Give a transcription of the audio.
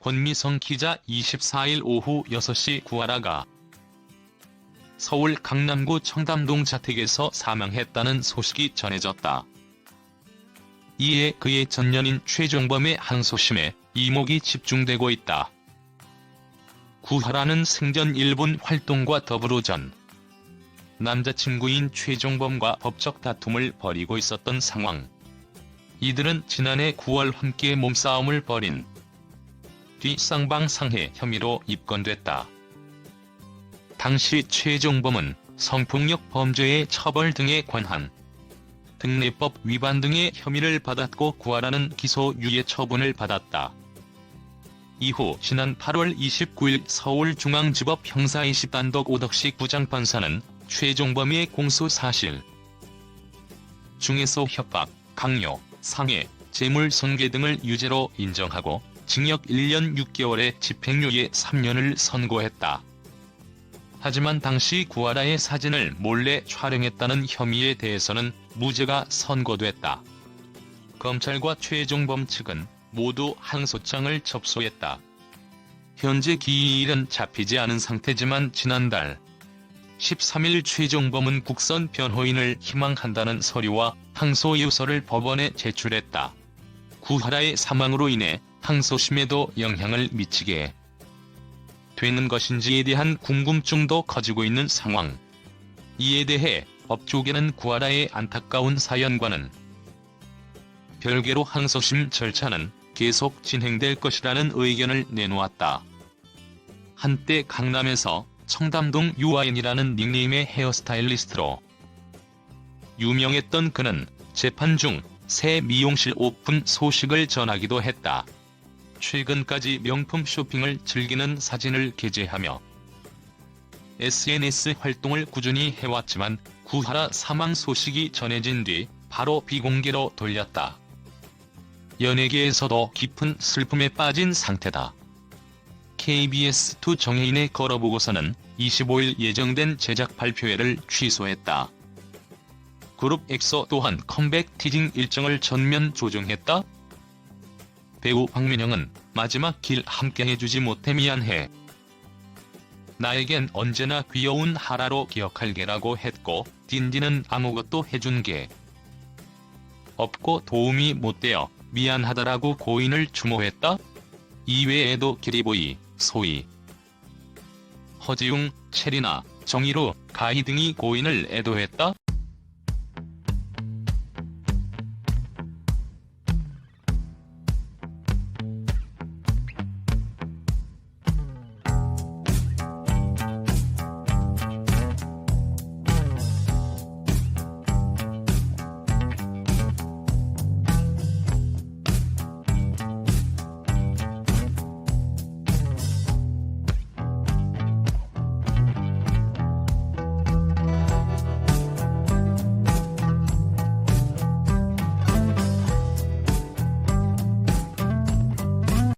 권미성 기자 24일 오후 6시 구하라가 서울 강남구 청담동 자택에서 사망했다는 소식이 전해졌다. 이에 그의 전년인 최종범의 항소심에 이목이 집중되고 있다. 구하라는 생전 일본 활동과 더불어 전 남자친구인 최종범과 법적 다툼을 벌이고 있었던 상황. 이들은 지난해 9월 함께 몸싸움을 벌인 뒤 쌍방 상해 혐의로 입건됐다. 당시 최종범은 성폭력 범죄의 처벌 등에 관한 등례법 위반 등의 혐의를 받았고 구하라는 기소유예 처분을 받았다. 이후 지난 8월 29일 서울중앙지법 형사 20단독 오덕시 부장판사는 최종범의 공소 사실 중에서 협박, 강요, 상해, 재물 손괴 등을 유죄로 인정하고 징역 1년 6개월에 집행유예 3년을 선고했다. 하지만 당시 구하라의 사진을 몰래 촬영했다는 혐의에 대해서는 무죄가 선고됐다. 검찰과 최종범 측은 모두 항소장을 접수했다. 현재 기일은 잡히지 않은 상태지만 지난달 13일 최종범은 국선 변호인을 희망한다는 서류와 항소 요서를 법원에 제출했다. 구하라의 사망으로 인해 항소심에도 영향을 미치게 되는 것인지에 대한 궁금증도 커지고 있는 상황. 이에 대해 법조계는 구하라의 안타까운 사연과는 별개로 항소심 절차는 계속 진행될 것이라는 의견을 내놓았다. 한때 강남에서 청담동 유아인이라는 닉네임의 헤어스타일리스트로 유명했던 그는 재판 중 새 미용실 오픈 소식을 전하기도 했다. 최근까지 명품 쇼핑을 즐기는 사진을 게재하며 SNS 활동을 꾸준히 해왔지만 구하라 사망 소식이 전해진 뒤 바로 비공개로 돌렸다. 연예계에서도 깊은 슬픔에 빠진 상태다. KBS2 정혜인의 걸어보고서는 25일 예정된 제작 발표회를 취소했다. 그룹 엑소 또한 컴백 티징 일정을 전면 조정했다. 배우 박민영은 마지막 길 함께 해주지 못해 미안해. 나에겐 언제나 귀여운 하라로 기억할게라고 했고 딘딘은 아무것도 해준 게 없고 도움이 못 되어 미안하다라고 고인을 추모했다. 이외에도 기리보이, 소희, 허지웅, 체리나, 정희로, 가희 등이 고인을 애도했다.